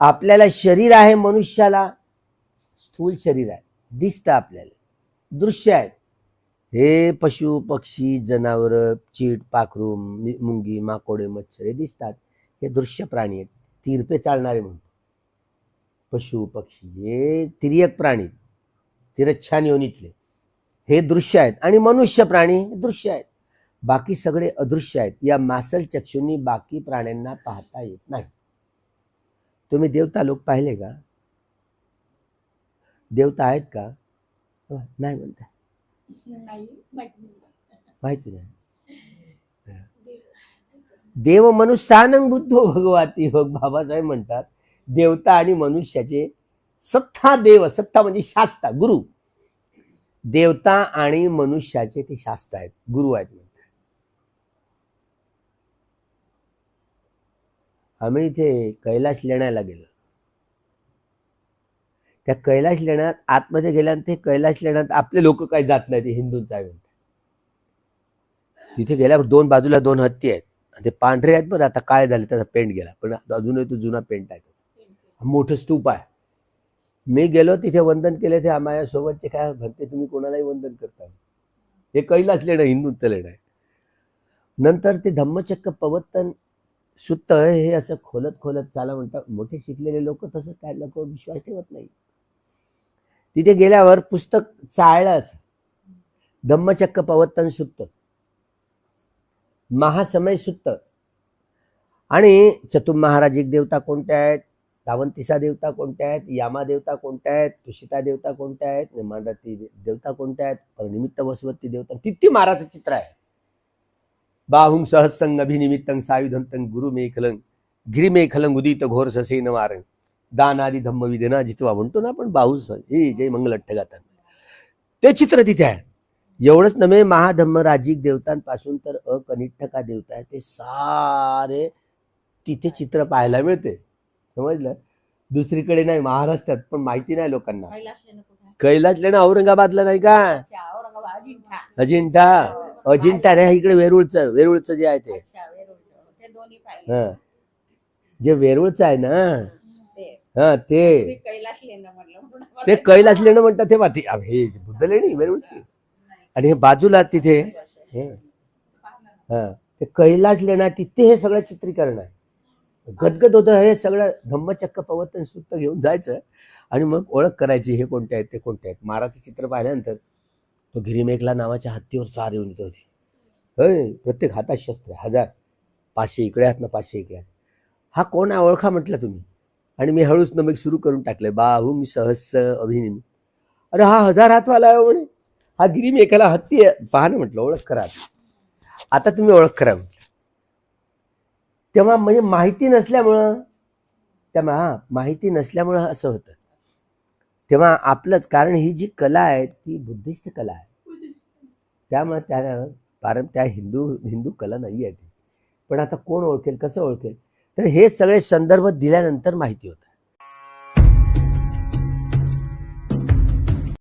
आपल्याला शरीर आहे मनुष्याला स्थूल शरीर आहे दिसतं आपल्याला दृश्य आहेत. हे पशु पक्षी जनावर चीट पाखरू मि- मुंगी माकोडे मच्छर हे दिसतात. हे दृश्य प्राणी आहेत. तिरपे चालणारे म्हणतो पशु पक्षी हे तिर्यक प्राणी तिरच्छान योनीतले. हे दृश्य आहेत आणि मनुष्य प्राणी हे दृश्य आहेत. बाकी सगळे अदृश्य आहेत. या मासल चक्षुंनी बाकी प्राण्यांना पाहता येत नाही. तुम्ही देवता लोक पाहिले का? देवता आहेत का? नाही म्हणता. नाही माहिती नाही. देव मनुष्यानंग बुद्धो भगवाती बघ बाबासाहेब म्हणतात देवता आणि मनुष्याचे सत्ता देव सत्ता म्हणजे शास्ता गुरु. देवता आणि मनुष्याचे ते शास्त्र आहेत गुरु आहेत म्हणतात आम्ही इथे कैलाश लेण्याला गेलो. त्या कैलाश लेण्यात आतमध्ये गेल्यानंतर ते लेण्यात आपले लोक काही जात नाही ते हिंदूंचा तिथे गेल्यावर दोन बाजूला दोन हत्ती आहेत. आणि ते पांढरे आहेत पण आता काय झाले त्याचा पेंट गेला. पण अजूनही तो जुना पेंट आहे मोठं स्तूप आहे. मी गेलो तिथे वंदन केले ते माझ्या सोबतचे काय म्हणते तुम्ही कोणालाही वंदन करता हे कैलास लेणं हिंदूंचं लेणं आहे. नंतर ते धम्मचक्क पवत्तन सुत्त हे असं खोलत खोलत चाला म्हणतात मोठे शिकलेले लोक तसंच काय लोक विश्वास ठेवत नाही. तिथे गेल्यावर पुस्तक चाळलंच धम्मचक्क पवत्तन सुत्त महासमय सुत्त आणि चतुर महाराजिक देवता कोणत्या आहेत? तावंतिसा देवता कोणत्या आहेत? यामा देवता कोणत्या आहेत? तुषिता देवता कोणत्या आहेत? मांडती देवता कोणत्या आहेत? परनिमित्त वसवती देवता किती महाराज चित्र आहे. बाहुं सहसंग अभिनिमित्तं सायुधंतं गुरु मेखलं गिरी मेखलं उदित घोर ससेन वारंग दानादी धम्म विधना जितवा म्हणतो ना आपण बाहू हे जय मंगल गातात ते चित्र तिथे आहे. एवढंच नव्हे महाधम्मराजिक देवतांपासून तर अकनिष्ठका देवता आहे. ते सारे तिथे चित्र पाहायला मिळते. समजलं? दुसरीकडे नाही महाराष्ट्रात पण माहिती नाही लोकांना. कैलास लेणं औरंगाबादला नाही का? अजिंठा. अजिंठा नाही इकडे वेरूळचं वेरूळचं जे आहे ते. पाहिले. हा. जे वेरूळचं आहे ना? हा ते. ते कैलास लेणं म्हणतात ते माती. हे बुद्ध लेणी वेरूळची. आणि हे बाजूला तिथे हे. हा ते कैलास लेणा तिथे हे सगळं चित्रीकरण आहे. गदगद होतं हे सगळं धम्मचक्क पवतन सुत्त घेऊन जायचं. आणि मग ओळख करायची हे कोणते आहेत ते कोणते आहेत. महाराजचं चित्र पाहिल्यानंतर तो गिरीमेघला नावाच्या हत्तीवर चार येऊन येत होते. होय प्रत्येक हातात शस्त्र हजार. पाचशे इकडे आहेत ना पाचशे इकडे आहेत. हा कोण आहे? ओळखा म्हटलं तुम्ही. आणि मी हळूच नमक सुरू करून टाकले बाहू मी सहस अभिनिमी. अरे हा हजार हातवाला आहे हो म्हणे. हा गिरीमेघाला हत्ती आहे. पहा ना म्हटलं ओळख करा. आता तुम्ही ओळख करा म्हटलं. तेव्हा म्हणजे माहिती नसल्यामुळं तेव्हा हा माहिती नसल्यामुळं असं होतं. तेव्हा आपलंच कारण ही जी कला आहे ती बुद्धिस्ट कला आहे. त्यामुळे त्या कारण त्या हिंदू हिंदू कला नाही आहे ती. पण आता कोण ओळखेल कसं ओळखेल? तर हे सगळे संदर्भ दिल्यानंतर माहिती होतं.